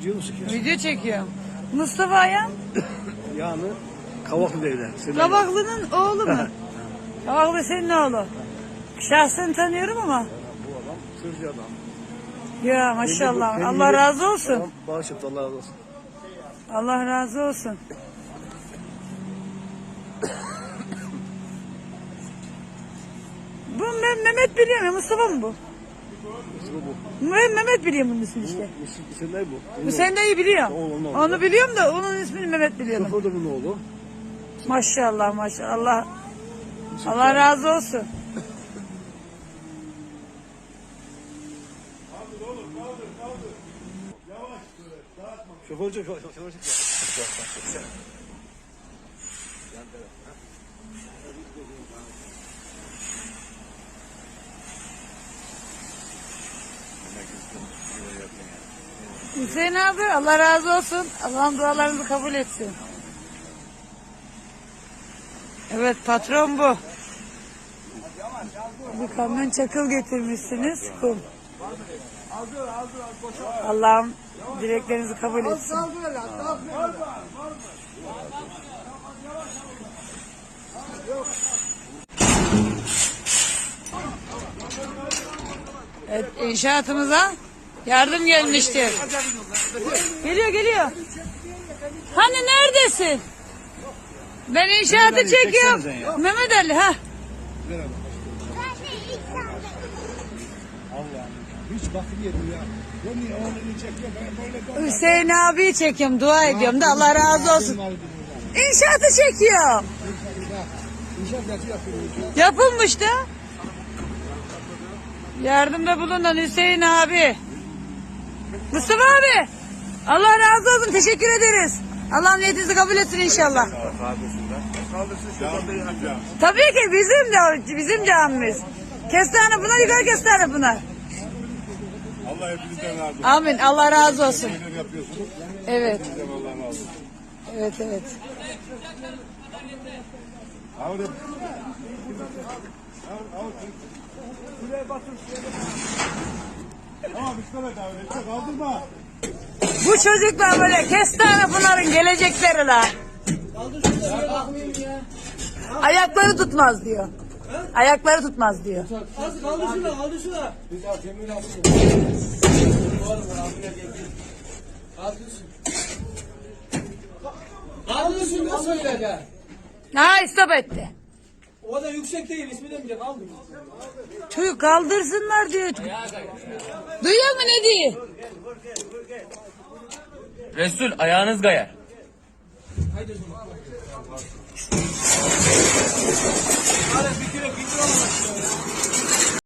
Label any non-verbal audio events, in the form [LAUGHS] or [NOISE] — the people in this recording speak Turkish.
Video mu çekiyorsun? Video çekiyorum. Mustafa Ayan, [COUGHS] Yani Kavaklı. Senin Kabaklı'nın oğlu mu? [LAUGHS] Kabaklı senin oğlu. Şahsen tanıyorum ama. Bu adam sözcü adam. Ya maşallah. Allah razı olsun. Adam bağış yaptı Allah razı olsun. Allah razı olsun. [COUGHS] Bu Me- Mehmet biliyor mu? Mustafa mı bu? İsmi bu. Me- Mehmet biliyor bunun ismini işte. Bu ne bu? Bu sen de iyi biliyorum. Oğlum, oğlum. Onu biliyorum da onun ismini Mehmet biliyorum. Şoför de bunun oğlu. Maşallah maşallah. Allah Allah razı olsun. Şoför çek, şoför çek. Hüseyin abi Allah razı olsun. Allah'ın dualarınızı kabul etsin. Evet patron bu. Bir kamyon çakıl getirmişsiniz. Kum. Allah'ım dileklerinizi kabul etsin. Evet inşaatımıza yardım gelmiştir. Geliyor geliyor. Hani neredesin? Ben inşaatı çekiyorum. Mehmet Ali ha. Hiç bakım yedim ya. Hüseyin abi çekiyorum dua ediyorum da Allah razı olsun. İnşaatı çekiyor. Yapılmış da. Yardımda bulunan Hüseyin abi. Mustafa abi. Allah razı olsun. Teşekkür ederiz. Allah niyetinizi kabul etsin inşallah. Kaldırsın şuradan beri yapıyor. Tabii ki bizim de bizim camimiz. Kestane Pınar yukarı Kestane Pınar. Allah hepinizden razı olsun. Amin. Allah razı olsun. Evet. Hepinizden Allah razı olsun. Evet evet. Abi Ama Mustafa Bu çocuklar böyle Kestane Pınar'ın gelecekleri la. Ayakları tutmaz diyor. Ayakları tutmaz diyor. Kaldırsın nasıl öyle Ha istop etti. O da yüksek değil ismi de bile kaldı. Çocuk kaldırsınlar diyor. Duyuyor mu ne diyor? Resul ayağınız kayar. Haydi o zaman. Hadi bir